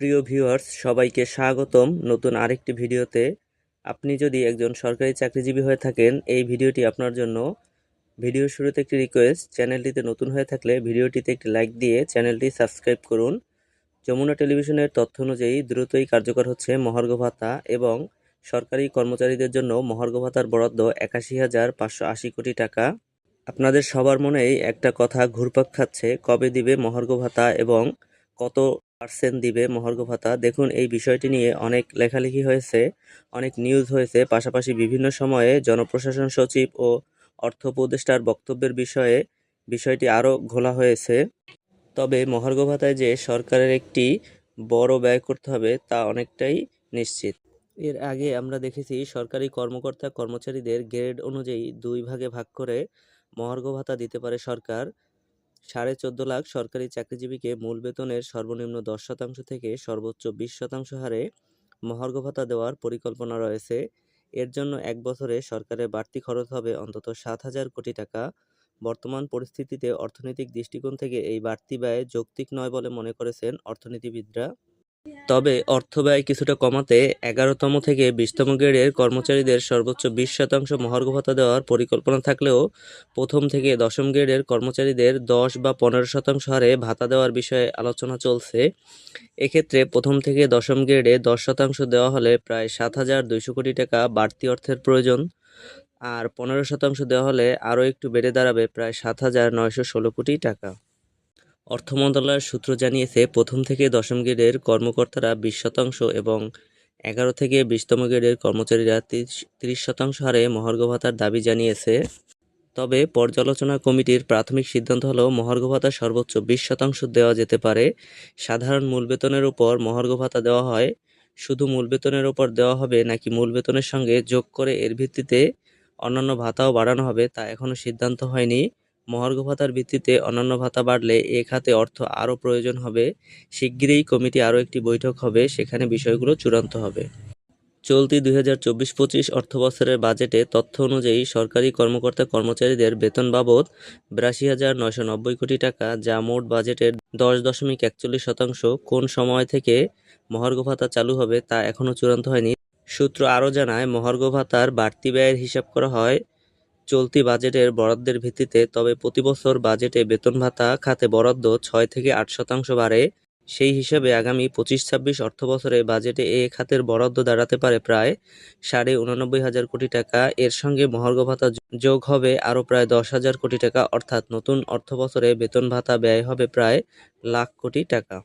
প্রিয় ভিউয়ার্স, সবাইকে স্বাগতম নতুন আরেকটি ভিডিওতে। আপনি যদি একজন সরকারি চাকরিজীবী হয়ে থাকেন, এই ভিডিওটি আপনার জন্য। ভিডিও শুরুতে একটি রিকোয়েস্ট চ্যানেলটিতে নতুন হয়ে থাকলে ভিডিওটিতে একটি লাইক দিয়ে চ্যানেলটি সাবস্ক্রাইব করুন। যমুনা টেলিভিশনের তথ্য অনুযায়ী দ্রুতই কার্যকর হচ্ছে মহার্ঘ ভাতা এবং সরকারি কর্মচারীদের জন্য মহার্ঘ ভাতার বরাদ্দ একাশি হাজার পাঁচশো আশি কোটি টাকা। আপনাদের সবার মনেই একটা কথা ঘুরপাক খাচ্ছে, কবে দিবে মহার্ঘ ভাতা এবং কত পার্সেন্ট দিবে মহার্ঘ ভাতা। দেখুন, এই বিষয়টি নিয়ে অনেক লেখালেখি হয়েছে, অনেক নিউজ হয়েছে। পাশাপাশি বিভিন্ন সময়ে জনপ্রশাসন সচিব ও অর্থ উপদেষ্টার বক্তব্যের বিষয়ে বিষয়টি আরও ঘোলা হয়েছে। তবে মহার্ঘ ভাতায় যে সরকারের একটি বড় ব্যয় করতে হবে তা অনেকটাই নিশ্চিত। এর আগে আমরা দেখেছি, সরকারি কর্মকর্তা কর্মচারীদের গ্রেড অনুযায়ী দুই ভাগে ভাগ করে মহার্ঘ ভাতা দিতে পারে সরকার। সাড়ে চোদ্দ লাখ সরকারি চাকরিজীবীকে মূল বেতনের সর্বনিম্ন দশ শতাংশ থেকে সর্বোচ্চ বিশ শতাংশ হারে মহার্ঘ ভাতা দেওয়ার পরিকল্পনা রয়েছে। এর জন্য এক বছরে সরকারের বাড়তি খরচ হবে অন্তত সাত হাজার কোটি টাকা। বর্তমান পরিস্থিতিতে অর্থনৈতিক দৃষ্টিকোণ থেকে এই বাড়তি ব্যয় যৌক্তিক নয় বলে মনে করেছেন অর্থনীতিবিদরা। তবে অর্থ ব্যয় কিছুটা কমাতে এগারোতম থেকে বিশতম গ্রেডের কর্মচারীদের সর্বোচ্চ বিশ শতাংশ মহার্ঘ ভাতা দেওয়ার পরিকল্পনা থাকলেও প্রথম থেকে দশম গ্রেডের কর্মচারীদের দশ বা পনেরো শতাংশ হারে ভাতা দেওয়ার বিষয়ে আলোচনা চলছে। এক্ষেত্রে প্রথম থেকে দশম গ্রেডে দশ শতাংশ দেওয়া হলে প্রায় সাত হাজার দুইশো কোটি টাকা বাড়তি অর্থের প্রয়োজন। আর পনেরো শতাংশ দেওয়া হলে আরও একটু বেড়ে দাঁড়াবে প্রায় সাত হাজার নয়শো ষোলো কোটি টাকা। অর্থ মন্ত্রণালয়ের সূত্র জানিয়েছে, প্রথম থেকে দশম গ্রেডের কর্মকর্তারা বিশ শতাংশ এবং এগারো থেকে বিশতম গ্রেডের কর্মচারীরা তিরিশ শতাংশ হারে মহার্ঘ ভাতার দাবি জানিয়েছে। তবে পর্যালোচনা কমিটির প্রাথমিক সিদ্ধান্ত হলো, মহার্ঘ ভাতা সর্বোচ্চ বিশ শতাংশ দেওয়া যেতে পারে। সাধারণ মূল বেতনের উপর মহার্ঘ ভাতা দেওয়া হয়। শুধু মূল বেতনের উপর দেওয়া হবে নাকি মূল বেতনের সঙ্গে যোগ করে এর ভিত্তিতে অন্যান্য ভাতাও বাড়ানো হবে তা এখনও সিদ্ধান্ত হয়নি। মহার্ঘ ভাতার ভিত্তিতে অন্যান্য ভাতা বাড়লে এ খাতে অর্থ আরও প্রয়োজন হবে। শিগগিরই কমিটি আরও একটি বৈঠক হবে, সেখানে বিষয়গুলো চূড়ান্ত হবে। চলতি দুই হাজার চব্বিশ পঁচিশ অর্থবছরের বাজেটে তথ্য অনুযায়ী সরকারি কর্মকর্তা কর্মচারীদের বেতন বাবদ বিরাশি হাজার নয়শো নব্বই কোটি টাকা, যা মোট বাজেটের দশ দশমিক একচল্লিশ শতাংশ। কোন সময় থেকে মহার্ঘ ভাতা চালু হবে তা এখনও চূড়ান্ত হয়নি। সূত্র আরও জানায়, মহার্ঘ ভাতার বাড়তি ব্যয়ের হিসাব করা হয় চলতি বাজেটের বরাদ্দের ভিত্তিতে, তবে প্রতিবছর বাজেটে বেতন ভাতা খাতে বরাদ্দ ছয় থেকে আট শতাংশ বাড়ে। সেই হিসাবে আগামী পঁচিশ ছাব্বিশ অর্থবছরে বাজেটে এ খাতের বরাদ্দ দাঁড়াতে পারে প্রায় সাড়ে উনানব্বই হাজার কোটি টাকা। এর সঙ্গে মহার্ঘ ভাতা যোগ হবে আরও প্রায় দশ হাজার কোটি টাকা, অর্থাৎ নতুন অর্থবছরে বেতন ভাতা ব্যয় হবে প্রায় লাখ কোটি টাকা।